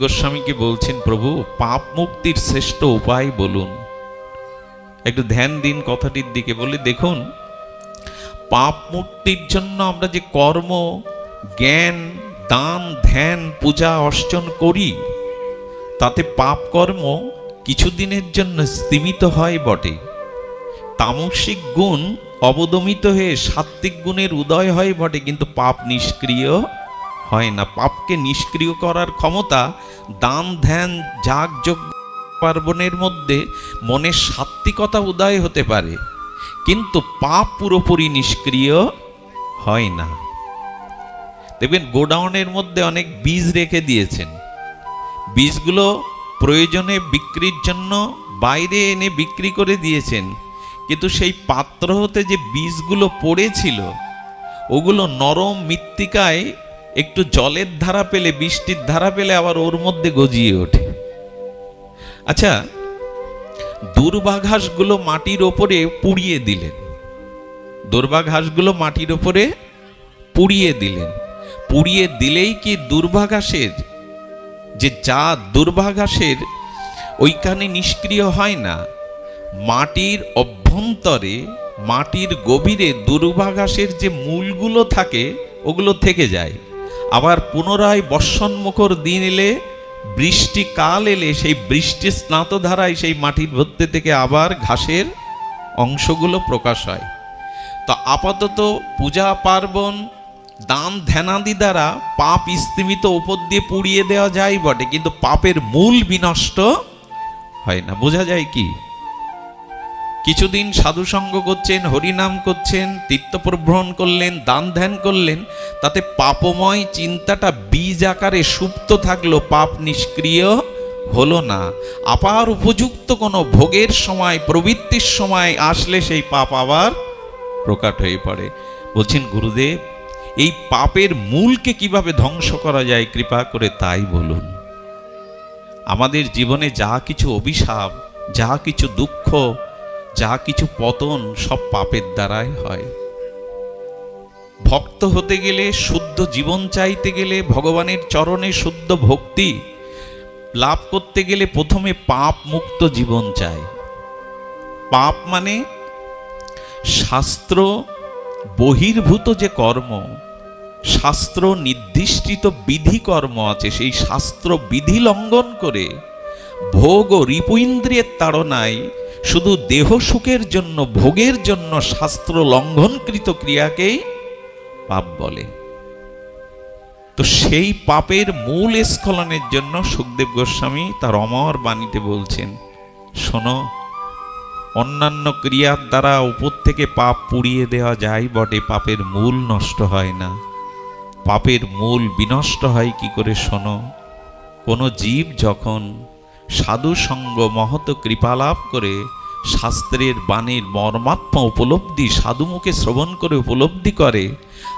গোস্বামীকে বলছেন, প্রভু, পাপ মুক্তির শ্রেষ্ঠ উপায় বলুন। একটু ধ্যান দিন কথাটির দিকে বলে দেখুন, পাপ মুক্তির জন্য আমরা যে কর্ম, জ্ঞান, দান, ধ্যান, পূজা, অর্চন করি, তাতে পাপ কর্ম কিছুদিনের জন্য স্তীমিত হয় বটে। তামসিক গুণ অবদমিত হয়ে সাত্বিক গুণের উদয় হয় বটে, কিন্তু পাপ নিষ্ক্রিয় হয় না। পাপকে নিষ্ক্রিয় করার ক্ষমতা দান, ধ্যান, যাগ যজ্ঞ পার্বণের মধ্যে মনের সাত্বিকতা উদয় হতে পারে। কিন্তু পাপ পুরোপুরি নিষ্ক্রিয় হয় না। দেখবেন গোডাউনের মধ্যে অনেক বীজ রেখে দিয়েছেন। বীজগুলো প্রয়োজনে বিক্রির জন্য বাইরে এনে বিক্রি করে দিয়েছেন। কিন্তু সেই পাত্র হতে যে বীজগুলো পড়েছিল, ওগুলো নরম মৃত্তিকায় একটু জলের ধারা পেলে, বৃষ্টির ধারা পেলে আবার ওর মধ্যে গজিয়ে ওঠে। আচ্ছা দুর্বাঘাসগুলো মাটির ওপরে পুড়িয়ে দিলেন। দুর্বাঘাসগুলো মাটির ওপরে পুড়িয়ে দিলেন। পুড়িয়ে দিলেই কি দুর্বাঘাসের? যে যা দুর্ভাগাসের ওইখানে নিষ্ক্রিয় হয় না। মাটির অভ্যন্তরে, মাটির গভীরে দুর্ভাগাসের যে মূলগুলো থাকে, ওগুলো থেকে যায়। আবার পুনরায় বর্ষণমুখর দিন এলে, বৃষ্টি কাল এলে, সেই বৃষ্টির স্নাত ধারায় সেই মাটির মধ্যে থেকে আবার ঘাসের অংশগুলো প্রকাশ হয়। তো আপাতত পূজা পার্বণ, দান ধ্যানাদি দ্বারা পাপ স্তিমিত উপর দিয়ে পুড়িয়ে দেওয়া যায় বটে, কিন্তু পাপের মূল বিনষ্ট হয় না। বোঝা যায় কি? কিছুদিন সাধুসঙ্গ করছেন, হরিনাম করছেন, তীর্থপ্রভ্রমণ করলেন, দান ধ্যান করলেন, তাতে পাপময় চিন্তাটা বীজ আকারে সুপ্ত থাকল, পাপ নিষ্ক্রিয় হলো না। আপার উপযুক্ত কোনো ভোগের সময়, প্রবৃত্তির সময় আসলে সেই পাপ আবার প্রকাট হয়ে পড়ে। বলছেন, গুরুদেব, এই পাপের মূলকে কীভাবে ধ্বংস করা যায়, কৃপা করে তাই বলুন। আমাদের জীবনে যা কিছু অভিশাপ, যা কিছু দুঃখ যা কিছু পতন সব পাপের দ্বারাই হয়। ভক্ত হতে গেলে, শুদ্ধ জীবন চাইতে গেলে, ভগবানের চরণে শুদ্ধ ভক্তি লাভ করতে গেলে প্রথমে পাপ মুক্ত জীবন চাই। পাপ মানে শাস্ত্র বহির্ভূত যে কর্ম, শাস্ত্র নির্দিষ্টিত বিধি কর্ম আছে, সেই শাস্ত্র বিধি লঙ্ঘন করে ভোগ ও রিপু ইন্দ্রিয়ের তাড়নায় শুধু দেহ সুখের জন্য, ভোগের জন্য শাস্ত্র লঙ্ঘনকৃত ক্রিয়াকেই পাপ বলে। তো সেই পাপের মূল স্খলনের জন্য সুখদেব গোস্বামী তার অমর বাণীতে বলছেন, শোনো, অন্যান্য ক্রিয়ার দ্বারা উপর থেকে পাপ পুড়িয়ে দেওয়া যায়, বটে, পাপের মূল নষ্ট হয় না। পাপের মূল বিনষ্ট হয় কি করে শোনো? কোনো জীব যখন সাধু সঙ্গ মহত কৃপালাভ করে শাস্ত্রের বাণীর মর্মাত্ম উপলব্ধি সাধুমুখে শ্রবণ করে উপলব্ধি করে,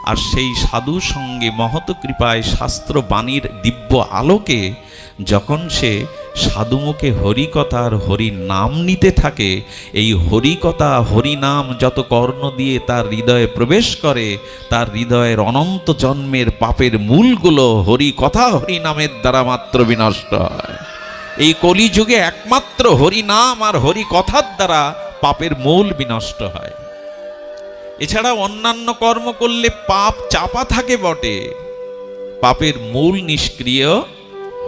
আর সেই সাধু সঙ্গে মহত কৃপায় শাস্ত্র বাণীর দিব্য আলোকে যখন সে সাধুমুখে হরিকথা আর হরি নাম নিতে থাকে, এই হরিকথা হরিনাম যত কর্ণ দিয়ে তার হৃদয়ে প্রবেশ করে, তার হৃদয়ের অনন্ত জন্মের পাপের মূলগুলো হরি কথা হরি নামের দ্বারা মাত্র বিনষ্ট হয়। এই কলিযুগে একমাত্র হরি নাম আর হরি কথার দ্বারা পাপের মূল বিনষ্ট হয়। এছাড়া অন্যান্য কর্ম করলে পাপ চাপা থাকে বটে। পাপের মূল নিষ্ক্রিয়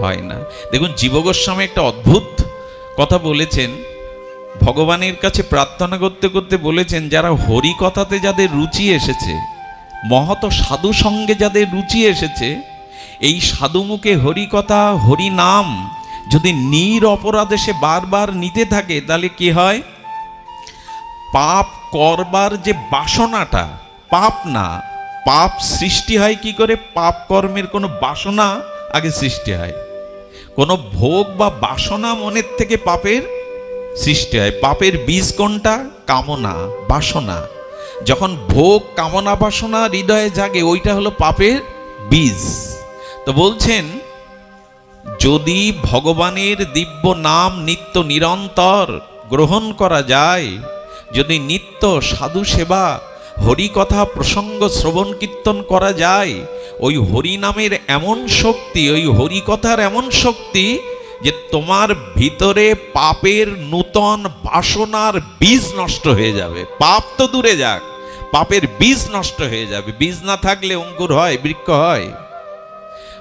হয় না। দেখুন, জীবগোস্বামী একটা অদ্ভুত কথা বলেছেন। ভগবানের কাছে প্রার্থনা করতে করতে বলেছেন, যারা হরি কথাতে যাদের রুচি এসেছে মহত সাধু সঙ্গে যাদের রুচি এসেছে, এই সাধুমুখে হরি কথা হরি নাম যদি নির অপরাধে সে বারবার নিতে থাকে, তাহলে কি হয়? পাপ করবার যে বাসনাটা, পাপ না, পাপ সৃষ্টি হয় কি করে? পাপ কর্মের কোনো বাসনা আগে সৃষ্টি হয়। কোনো ভোগ বা বাসনা মনের থেকে পাপের সৃষ্টি হয়। পাপের বীজ কোনটা? কামনা, বাসনা। যখন ভোগ, কামনা, বাসনা হৃদয়ে জাগে, ওইটা হলো পাপের বীজ। তো বলছেন যদি ভগবানের দিব্য নাম নিত্য নিরন্তর গ্রহণ করা যায়, যদি নিত্য সাধু সেবা, হরিকথা প্রসঙ্গ শ্রবণ কীর্তন করা যায়, ওই হরি নামের এমন শক্তি, ওই হরি কথার এমন শক্তি যে তোমার ভিতরে পাপের নূতন বাসনার বীজ নষ্ট হয়ে যাবে। পাপ তো দূরে যাক, পাপের বীজ নষ্ট হয়ে যাবে। বীজ না থাকলে অঙ্কুর হয়, বৃক্ষ হয়।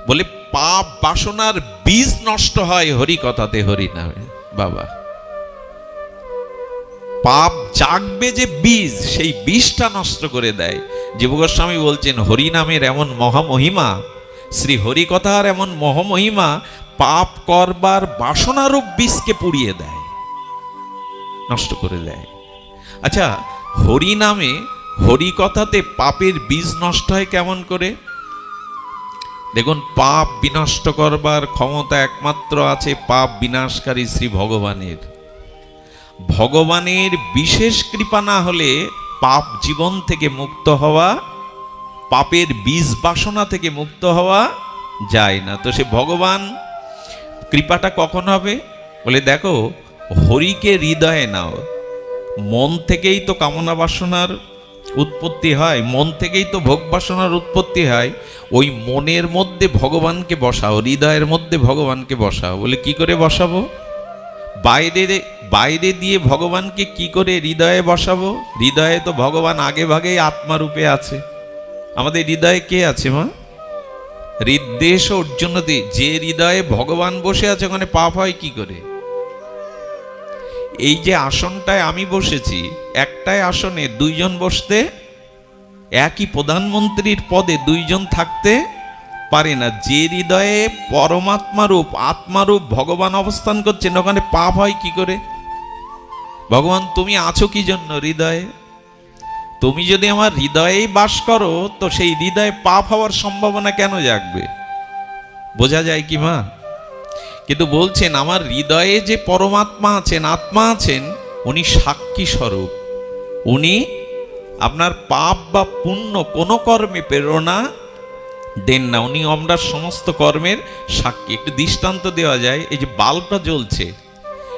বলে, পাপ বাসনার বীজ নষ্ট হয় হরি কথাতে হরি নামে বাবা, পাপ জাগবে যে বীজ, সেই বীজটা নষ্ট করে দেয়। জীবগোস্বামী বলছেন হরি নামের এমন মহামহিমা, শ্রী হরি কথার এমন মহামহিমা, পাপ করবার বাসনারূপ বীজকে পুড়িয়ে দেয়, নষ্ট করে দেয়। আচ্ছা হরি নামে হরি কথাতে পাপের বীজ নষ্ট হয় কেমন করে? দেখুন, পাপ বিনষ্ট করবার ক্ষমতা একমাত্র আছে পাপ বিনাশকারী শ্রী ভগবানের। ভগবানের বিশেষ কৃপা না হলে পাপ জীবন থেকে মুক্ত হওয়া, পাপের বীজ বাসনা থেকে মুক্ত হওয়া যায় না। তো সে ভগবান কৃপাটা কখন হবে? বলে দেখো, হরিকে হৃদয়ে নাও। মন থেকেই তো কামনা বাসনার উৎপত্তি হয়, মন থেকেই তো ভোগ বাসনার উৎপত্তি হয়, ওই মনের মধ্যে ভগবানকে বসাও, হৃদয়ের মধ্যে ভগবানকে বসাও, বলে কি করে বসাবো? বাইরে বাইরে দিয়ে ভগবানকে কি করে হৃদয়ে বসাবো? হৃদয়ে তো ভগবান আগে ভাগেই আত্মারূপে আছে। আমাদের হৃদয়ে কে আছে, মা? হৃদ্দেশ অর্জুনতে যে হৃদয়ে ভগবান বসে আছে, ওখানে পাপ হয় কি করে? এই যে আসনটায় আমি বসেছি, একটাই আসনে দুইজন বসতে, একই প্রধানমন্ত্রীর পদে দুইজন থাকতে পারে না। যে হৃদয়ে পরমাত্মারূপ আত্মারূপ ভগবান অবস্থান করছেন, ওখানে পাপ হয় কি করে? ভগবান, তুমি আছো কি জন্য হৃদয়ে? তুমি যদি আমার হৃদয়েই বাস করো, তো সেই হৃদয়ে পাপ হওয়ার সম্ভাবনা কেন জাগবে? বোঝা যায় কি মা? কিন্তু বলছেন, আমার হৃদয়ে যে পরমাত্মা আছেন, আত্মা আছেন, উনি সাক্ষী স্বরূপ। উনি আপনার পাপ বা পুণ্য কোনো কর্মে প্রেরণা দেন না। উনি আমরা সমস্ত কর্মের সাক্ষী। একটু দৃষ্টান্ত দেওয়া যায়, এই যে বাল্বটা জ্বলছে,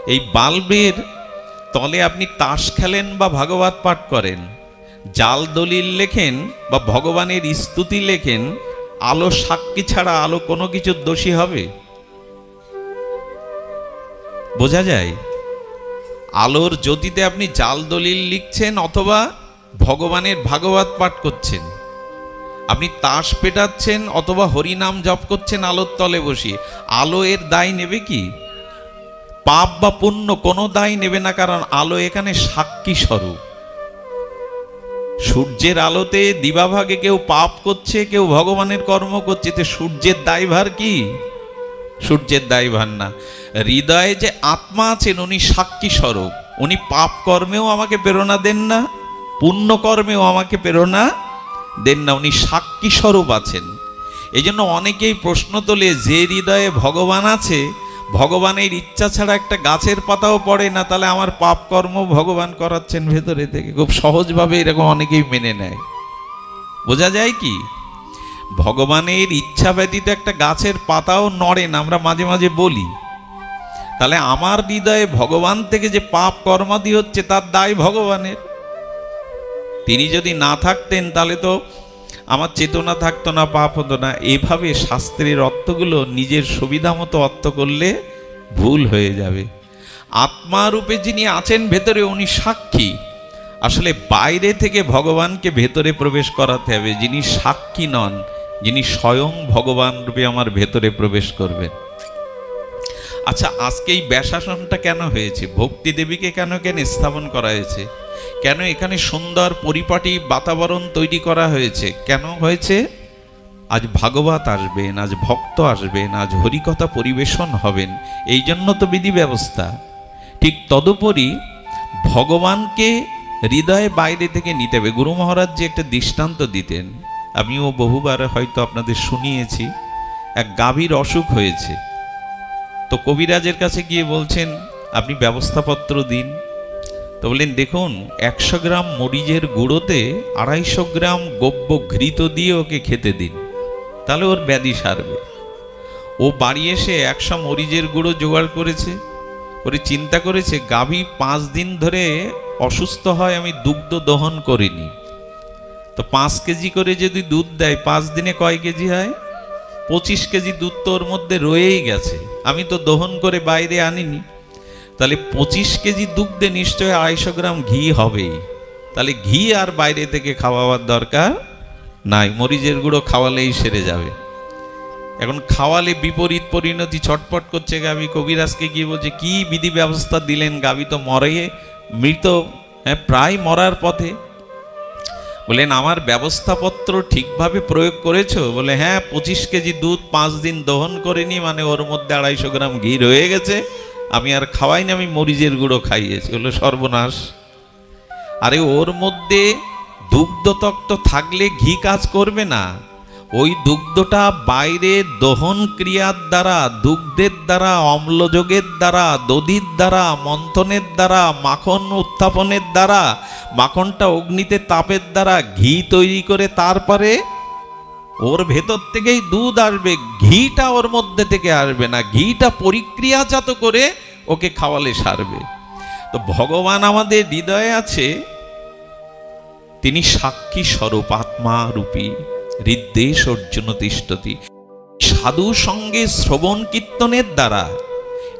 এই বাল্বের তলে আপনি তাস খেলেন বা ভাগবত পাঠ করেন, জাল দলিল লেখেন বা ভগবানের স্তুতি লেখেন, আলো সাক্ষী ছাড়া আলো কোনো কিছুর দোষী হবে? বোঝা যায়? আলোর জ্যোতিতে আপনি জাল দলিল লিখছেন অথবা ভগবানের ভাগবত পাঠ করছেন। আপনি তাস পেটাচ্ছেন অথবা হরিনাম জপ করছেন আলোর তলে বসিয়ে আলো এর দায় নেবে কি? পাপ বা পুণ্য কোনো দায় নেবে না, কারণ আলো এখানে সাক্ষী স্বরূপ। সূর্যের আলোতে দিবাভাগে কেউ পাপ করছে, কেউ ভগবানের কর্ম করছে, তো সূর্যের দায়ভার কি? সূর্যের দায়ভার না হৃদয়ে যে আত্মা আছেন, উনি সাক্ষী স্বরূপ। উনি পাপ কর্মেও আমাকে প্রেরণা দেন না পুণ্য কর্মেও আমাকে প্রেরণা দেন না, উনি সাক্ষী স্বরূপ আছেন। এই জন্য অনেকেই প্রশ্ন তোলে, যে হৃদয়ে ভগবান আছে, ভগবানের ইচ্ছা ছাড়া একটা গাছের পাতাও পড়ে না, তাহলে আমার পাপ কর্ম ভগবান করাচ্ছেন ভেতরে থেকে। খুব সহজভাবে এরকম অনেকেই মেনে নেয়। বোঝা যায় কি? ভগবানের ইচ্ছা ব্যতীত একটা গাছের পাতাও নড়ে না, আমরা মাঝে মাঝে বলি। তাহলে আমার হৃদয়ে ভগবান থেকে যে পাপ কর্মাদি হচ্ছে, তার দায় ভগবানের। তিনি যদি না থাকতেন, তাহলে তো আমার চেতনা থাকতো না, পাপ হতো না। এভাবে শাস্ত্রের অর্থগুলো নিজের সুবিধা মতো অর্থ করলে ভুল হয়ে যাবে। আত্মারূপে যিনি আছেন, ভেতরে উনি সাক্ষী। আসলে বাইরে থেকে ভগবানকে ভেতরে প্রবেশ করাতে হবে, যিনি সাক্ষী নন। যিনি স্বয়ং ভগবান রূপে আমার ভেতরে প্রবেশ করবেন। আচ্ছা আজকে এই ব্যাসাসনটা কেন হয়েছে? ভক্তি দেবীকে কেন কেন স্থাপন করা হয়েছে? কেন এখানে সুন্দর পরিপাটি বাতাবরণ তৈরি করা হয়েছে? কেন হয়েছে? আজ ভাগবত আসবেন, আজ ভক্ত আসবেন, আজ হরিকথা পরিবেশন হবেন, এই জন্য তো বিধি ব্যবস্থা ঠিক তদুপরি ভগবানকে হৃদয়ে বাইরে থেকে নিতে হবে। গুরু মহারাজ যে একটা দৃষ্টান্ত দিতেন আমিও বহুবার হয়তো আপনাদের শুনিয়েছি, এক গাভীর অসুখ হয়েছে। তো কবিরাজের কাছে গিয়ে বলছেন, আপনি ব্যবস্থাপত্র দিন। তো বললেন, দেখুন, একশো গ্রাম মরিচের গুঁড়োতে আড়াইশো গ্রাম গব্য ঘৃত দিয়ে ওকে খেতে দিন। তাহলে ওর ব্যাধি সারবে। ও বাড়ি এসে একশো মরিচের গুঁড়ো জোগাড় করেছে। করে চিন্তা করেছে, গাভী পাঁচ দিন ধরে অসুস্থ হয়, আমি দুগ্ধ দহন করিনি। তো পাঁচ কেজি করে যদি দুধ দেয়, পাঁচ দিনে কয় কেজি হয়? পঁচিশ কেজি দুধ তো ওর মধ্যে রয়েই গেছে। আমি তো দহন করে বাইরে আনিনি। তাহলে পঁচিশ কেজি দুগ্ধে নিশ্চয়ই আড়াইশো গ্রাম ঘি হবেই। তাহলে ঘি আর বাইরে থেকে খাওয়াবার দরকার নাই। মরিচের গুঁড়ো খাওয়ালেই সেরে যাবে। এখন খাওয়ালে বিপরীত পরিণতি ছটপট করছে গাবি। কবিরাজকে গিয়ে বলছে, কি বিধি ব্যবস্থা দিলেন গাবি? তো মরে, মৃত হ্যাঁ প্রায় মরার পথে। বলেন, আমার ব্যবস্থাপত্র ঠিকভাবে প্রয়োগ করেছ? বলে হ্যাঁ পঁচিশ কেজি দুধ পাঁচ দিন দহন করিনি মানে ওর মধ্যে আড়াইশো গ্রাম ঘি রয়ে গেছে। আমি আর খাওয়াইনি, আমি মরিচের গুঁড়ো খাইয়েছি। হলো সর্বনাশ। আরে, ওর মধ্যে দুগ্ধতক্ত থাকলে ঘি কাজ করবে না। ওই দুগ্ধটা বাইরে দহন ক্রিয়ার দ্বারা, দুগ্ধের দ্বারা, অম্লযোগের দ্বারা, দধির দ্বারা, মন্থনের দ্বারা, মাখন উত্থাপনের দ্বারা, মাখনটা অগ্নিতে তাপের দ্বারা ঘি তৈরি করে তারপরে ওর ভেতর থেকেই দুধ আসবে। ঘিটা ওর মধ্যে থেকে আসবে না। ঘিটা পরিক্রিয়াজাত করে ওকে খাওয়ালে সারবে। তো ভগবান আমাদের হৃদয়ে আছে, তিনি সাক্ষী স্বরূপ আত্মা রূপী। হৃদ্দেশ অর্জুন তিষ্ঠতি। সাধু সঙ্গে শ্রবণ কীর্তনের দ্বারা।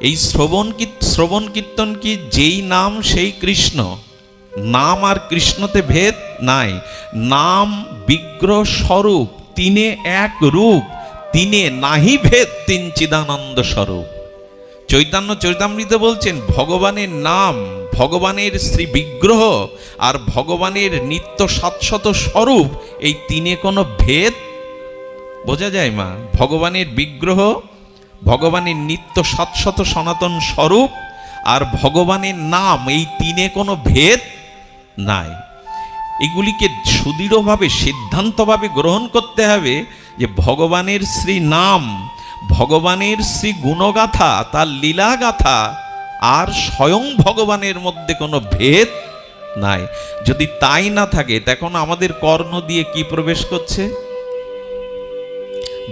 এই শ্রবণ শ্রবণ কীর্তন কি যেই নাম সেই কৃষ্ণ? নাম আর কৃষ্ণতে ভেদ নাই। নাম বিগ্রহ স্বরূপ, তিনে এক রূপ, তিনে নাহি ভেদ, তিন চিদানন্দ স্বরূপ। চৈতন্য চৈতামৃত বলছেন, ভগবানের নাম ভগবানের শ্রী বিগ্রহ আর ভগবানের নিত্য সাতশত স্বরূপ, এই তিনে কোনো ভেদ? বোঝা যায় মা, ভগবানের বিগ্রহ, ভগবানের নিত্য সাতশত সনাতন স্বরূপ আর ভগবানের নাম, এই তিনে কোনো ভেদ নাই। এগুলিকে সুদৃঢ়ভাবে, সিদ্ধান্তভাবে গ্রহণ করতে হবে যে ভগবানের শ্রী নাম, ভগবানের শ্রী গুণগাথা, তার লীলাগাথা আর স্বয়ং ভগবানের মধ্যে কোনো ভেদ নাই। যদি তাই না থাকে তখন আমাদের কর্ণ দিয়ে কি প্রবেশ করছে?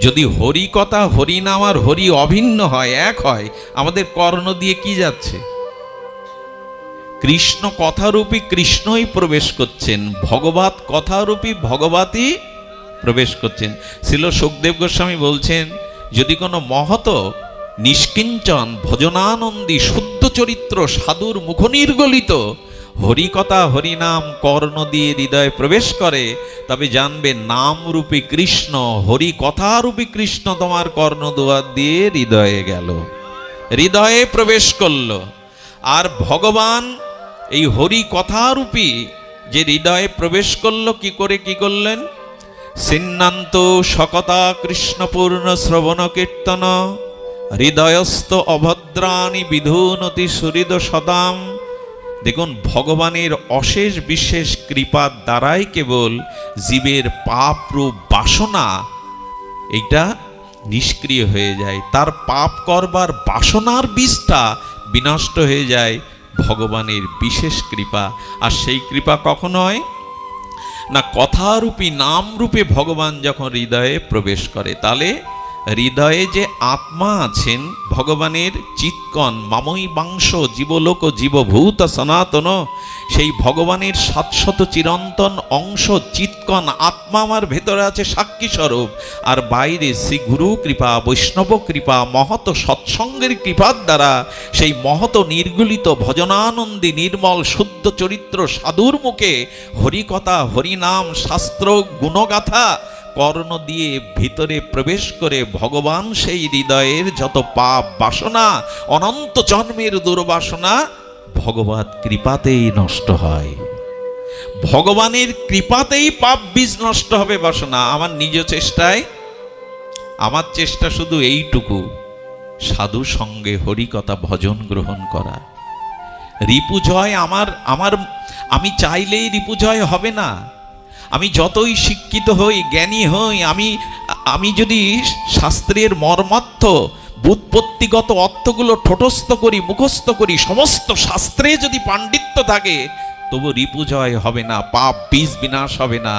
যদি হরি কথা হরি নাম আর হরি অভিন্ন হয়, এক হয়, আমাদের কর্ণ দিয়ে কি যাচ্ছে? কৃষ্ণ কথারূপী কৃষ্ণই প্রবেশ করছেন, ভগবত কথারূপী ভগবতী প্রবেশ করছেন। ছিল সুখদেব গোস্বামী বলছেন, যদি কোনো মহত নিষ্কিঞ্চন ভজনানন্দী শুদ্ধ চরিত্র সাধুর মুখনির্গলিত। হরিকথা হরিনাম কর্ণ দিয়ে হৃদয়ে প্রবেশ করে, তবে জানবে নামরূপী কৃষ্ণ হরি কথারূপী কৃষ্ণ তোমার কর্ণ কর্ণদুয়ার দিয়ে হৃদয়ে গেল। হৃদয়ে প্রবেশ করল। আর ভগবান এই হরি কথারূপী যে হৃদয়ে প্রবেশ করল, কি করে কি করলেন? সিন্নান্ত সকতা কৃষ্ণপূর্ণ শ্রবণ কীর্তন হৃদয়স্থ অভদ্রাণী বিধুনতি সুহৃদ সদাম। দেখুন, ভগবানের অশেষ বিশেষ কৃপার দ্বারাই কেবল জীবের পাপ রূপ বাসনা এইটা নিষ্ক্রিয় হয়ে যায়। তার পাপ করবার বাসনার বীজটা বিনষ্ট হয়ে যায় ভগবানের বিশেষ কৃপা। আর সেই কৃপা কখন হয়? না, কথারূপী, নামরূপে ভগবান যখন হৃদয়ে প্রবেশ করে, তাহলে হৃদয়ে যে আত্মা আছেন, ভগবানের চিৎকন মামই বাংশ, জীবলোক জীবভূত সনাতন, সেই ভগবানের সাতশত চিরন্তন অংশ চিৎকন আত্মা আমার ভেতরে আছে সাক্ষী স্বরূপ আর বাইরে শ্রী গুরু কৃপা, বৈষ্ণব কৃপা মহত সৎসঙ্গের কৃপার দ্বারা সেই মহত নির্গুলিত ভজনানন্দী, নির্মল, শুদ্ধ চরিত্র সাধুর মুখে হরিকথা, হরিনাম, শাস্ত্র, গুণগাথা কর্ণ দিয়ে ভিতরে প্রবেশ করে ভগবান সেই হৃদয়ের যত পাপ বাসনা, অনন্ত জন্মের দুর্বাসনা, ভগবত কৃপাতেই নষ্ট হয়। ভগবানের কৃপাতেই পাপ বীজ নষ্ট হবে বাসনা। আমার নিজ চেষ্টায়, আমার চেষ্টা শুধু এইটুকু। সাধু সঙ্গে হরিকথা ভজন গ্রহণ করা। রিপুজয় আমার আমার, আমি চাইলেই রিপুজয় হবে না। আমি যতই শিক্ষিত হই, জ্ঞানী হই, আমি আমি যদি শাস্ত্রের মর্মার্থ বুৎপত্তিগত অর্থগুলো ঠোঁটস্থ করি, মুখস্থ করি, সমস্ত শাস্ত্রে যদি পাণ্ডিত্য থাকে, তবু রিপুজয় হবে না, পাপ বীজ বিনাশ হবে না,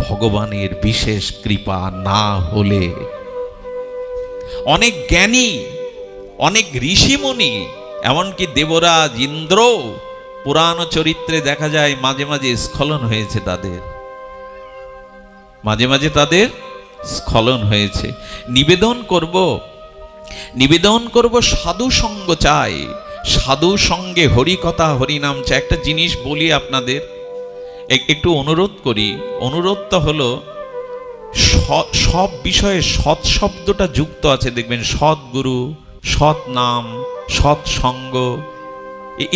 ভগবানের বিশেষ কৃপা না হলে। অনেক জ্ঞানী, অনেক ঋষিমুনি এমনকি দেবরাজ ইন্দ্র পুরাণ চরিত্রে দেখা যায় মাঝে মাঝে স্খলন হয়েছে তাদের। মাঝে মাঝে তাদের স্খলন হয়েছে। নিবেদন করব নিবেদন করব সাধু সঙ্গ চাই। সাধু সঙ্গে হরিকথা হরিনাম চাই। একটা জিনিস বলি আপনাদের একটু অনুরোধ করি। অনুরোধটা হলো সব বিষয়ে সৎ শব্দটা যুক্ত আছে, দেখবেন সৎগুরু সৎ নাম সৎ সঙ্গ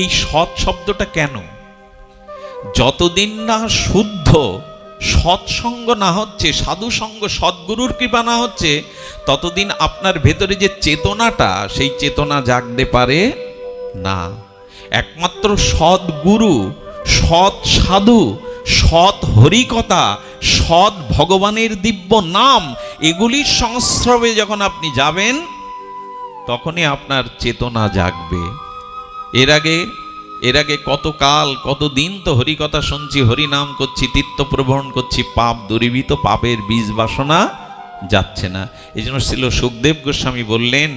এই সৎ শব্দটা কেন? যতদিন না শুদ্ধ সৎসঙ্গ না হচ্ছে সাধু সঙ্গ সদ্গুরুর কৃপা না হচ্ছে, ততদিন আপনার ভেতরে যে চেতনাটা, সেই চেতনা জাগতে পারে না। একমাত্র সদ্গুরু, সৎ সাধু, সৎ হরিকথা, সৎ ভগবানের দিব্য নাম, এগুলির সংস্রবে যখন আপনি যাবেন, তখনই আপনার চেতনা জাগবে। এর আগে এর আগে কত কাল, কত দিন তো হরিকথা শুনছি, হরিনাম করছি তীর্থপ্রবহণ করছি, পাপ দূরীভূত, পাপের বীজ বাসনা যাচ্ছে না। এই জন্য ছিল সুখদেব গোস্বামী বললেন,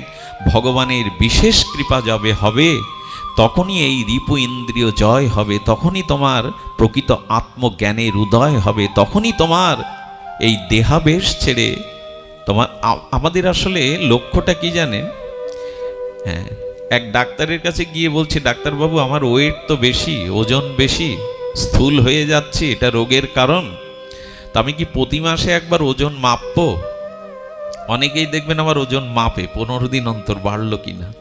ভগবানের বিশেষ কৃপা যবে হবে, তখনই এই রিপু ইন্দ্রিয় জয় হবে, তখনই তোমার প্রকৃত আত্মজ্ঞানের উদয় হবে, তখনই তোমার এই দেহাবেশ ছেড়ে তোমার আমাদের আসলে লক্ষ্যটা কি জানেন? হ্যাঁ এক ডাক্তারের কাছে গিয়ে বলছে, ডাক্তারবাবু, আমার ওয়েট তো বেশি, ওজন বেশি, স্থূল হয়ে যাচ্ছে, এটা রোগের কারণ। তা আমি কি প্রতি মাসে একবার ওজন মাপবো? অনেকেই দেখবেন আমার ওজন মাপে, পনেরো দিন অন্তর বাড়লো কিনা।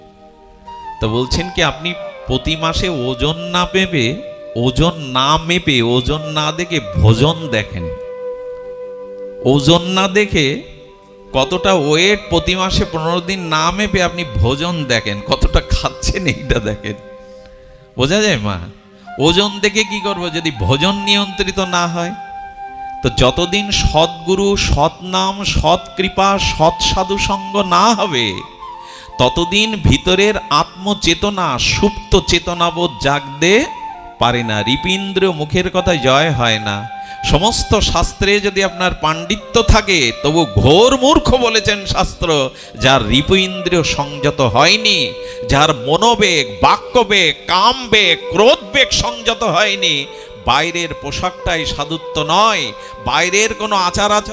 তো বলছেন কি, আপনি প্রতি মাসে ওজন না মেপে ওজন না মেপে, ওজন না দেখে ভোজন দেখেন। ওজন না দেখে কতটা ওয়েট প্রতি মাসে পনেরো দিন না মেপে আপনি ভোজন দেখেন, কতটা খাচ্ছেন এইটা দেখেন। বোঝা যায় মা? ওজন দেখে কি করব? যদি ভোজন নিয়ন্ত্রিত না হয়, তো যতদিন সৎগুরু সৎ নাম সৎ কৃপা সৎ সাধু সঙ্গ না হবে, ততদিন ভিতরের আত্মচেতনা, সুপ্ত চেতনাবোধ জাগতে পারে না। রিপীন্দ্র মুখের কথা জয় হয় না। সমস্ত শাস্ত্রে যদি আপনার পাণ্ডিত্য থাকে, তবু ঘোর মূর্খ বলেছেন শাস্ত্র, যার রিপু ইন্দ্রিয় সংযত হয়নি, যার মনোবেগ, বাক্যবেগ, কামবেগ, ক্রোধবেগ সংযত হয়নি, বাইরের পোশাকটাই সাধুত্ব নয়, বাইরের কোনো আচার আচার